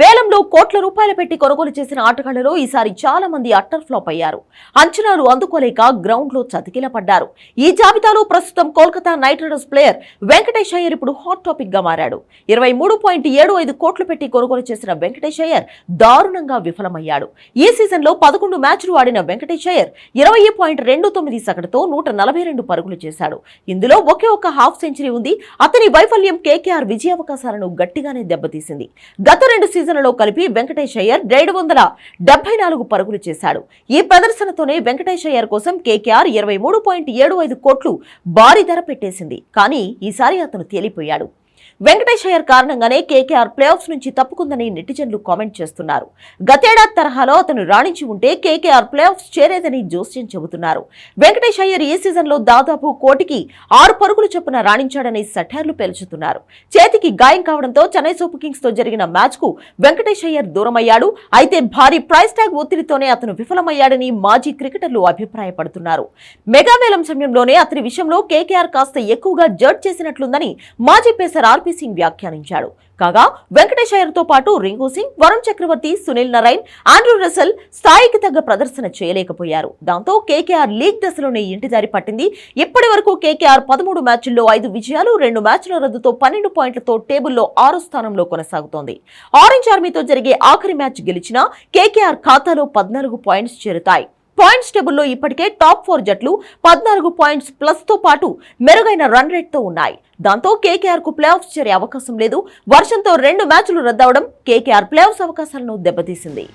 వేలంలో కోట్ల రూపాయలు పెట్టి కొనుగోలు చేసిన ఆటగాళ్ళలో ఈసారి చాలా మంది అట్టర్ ఫ్లాప్ అయ్యారు. అంచనాలు అందుకోలేక గ్రౌండ్లో చతికిల పడ్డారు ఈ జాబితాలో ప్రస్తుతం Kolkata knight riders player Venkatesh Iyer ఇప్పుడు హాట్ టాపిక్గా మారాడు. ఇరవై మూడు పాయింట్ ఏడు ఐదు కోట్లు పెట్టి కొనుగోలు చేసిన వెంకటేష్ అయ్యర్ దారుణంగా విఫలమయ్యాడు. ఈ సీజన్లో పదకొండు మ్యాచ్లు ఆడిన వెంకటేష్ అయ్యర్ ఇరవై పాయింట్ రెండు తొమ్మిది సగటుతో నూట నలభై రెండు పరుగులు చేశాడు. ఇందులో ఒకే ఒక హాఫ్ సెంచరీ ఉంది. అతని వైఫల్యం కేకేఆర్ విజయావకాశాలను గట్టిగానే దెబ్బతీసింది. గత రెండు సీజన్ సీజన్లో కలిపి వెంకటేష్ అయ్యర్ ఏడు వందల డెబ్బై నాలుగు పరుగులు చేశాడు. ఈ ప్రదర్శనతోనే వెంకటేష్ అయ్యర్ కోసం కేకేఆర్ ఇరవై మూడు పాయింట్ ఏడు ఐదు కోట్లు భారీ ధర పెట్టేసింది. కానీ ఈసారి అతను తేలిపోయాడు. వెంకటేష్ అయ్యర్ కారణంగానే కేకేఆర్ ప్లేఆఫ్స్ నుంచి తప్పుకుందని నెటిజన్లు కామెంట్ చేస్తున్నారు. గతేడాది తరహాలో అతను రాణించి ఉంటే కేకేఆర్ ప్లేఆఫ్స్ చేరేదని జోస్యం చెబుతున్నారు. వెంకటేష్ అయ్యర్ ఈ సీజన్లో దాదాపు కోటికి ఆరు పరుగులు చొప్పున రాణించాడని సఠార్లు పేల్చుతున్నారు. చేతికి గాయం కావడంతో చెన్నై సూపర్ కింగ్స్తో జరిగిన మ్యాచ్కు వెంకటేష్ అయ్యర్ దూరమయ్యాడు. అయితే భారీ ప్రైస్ ట్యాగ్ ఒత్తిడితోనే అతను విఫలమయ్యాడని మాజీ క్రికెటర్లు అభిప్రాయపడుతున్నారు. మెగావేలం సమయంలోనే అతని విషయంలో కేకేఆర్ కాస్త ఎక్కువగా జడ్జ్ చేసినట్లుందని మాజీ పేసర్ ఆర్పీ సింగ్ వ్యాఖ్యానించాడు. కాగా వెంకటేష్ అయ్యర్తో పాటు Rinku Singh Varun Chakravarthy Sunil Narine Andre Russell స్థాయికి తగ్గ ప్రదర్శన చేయలేకపోయారు. దాంతో కేకేఆర్ లీగ్ దశలోనే ఇంటిదారి పట్టింది. ఇప్పటి వరకు కేకేఆర్ పదమూడు మ్యాచ్ల్లో ఐదు విజయాలు రెండు మ్యాచ్ల రద్దుతో పన్నెండు పాయింట్లతో టేబుల్లో ఆరో స్థానంలో కొనసాగుతోంది. ఆరెంజ్ ఆర్మీతో జరిగే ఆఖరి మ్యాచ్ గెలిచినా కేకేఆర్ ఖాతాలో పద్నాలుగు పాయింట్స్ చేరుతాయి. పాయింట్స్ టేబుల్లో ఇప్పటికే టాప్ ఫోర్ జట్లు పద్నాలుగు పాయింట్స్ ప్లస్తో పాటు మెరుగైన రన్ రేట్తో ఉన్నాయి. దాంతో కేకేఆర్కు ప్లే చేరే అవకాశం లేదు. వర్షంతో రెండు మ్యాచ్లు రద్దవడం కేకేఆర్ ప్లే ఆఫ్స్ అవకాశాలను దెబ్బతీసింది.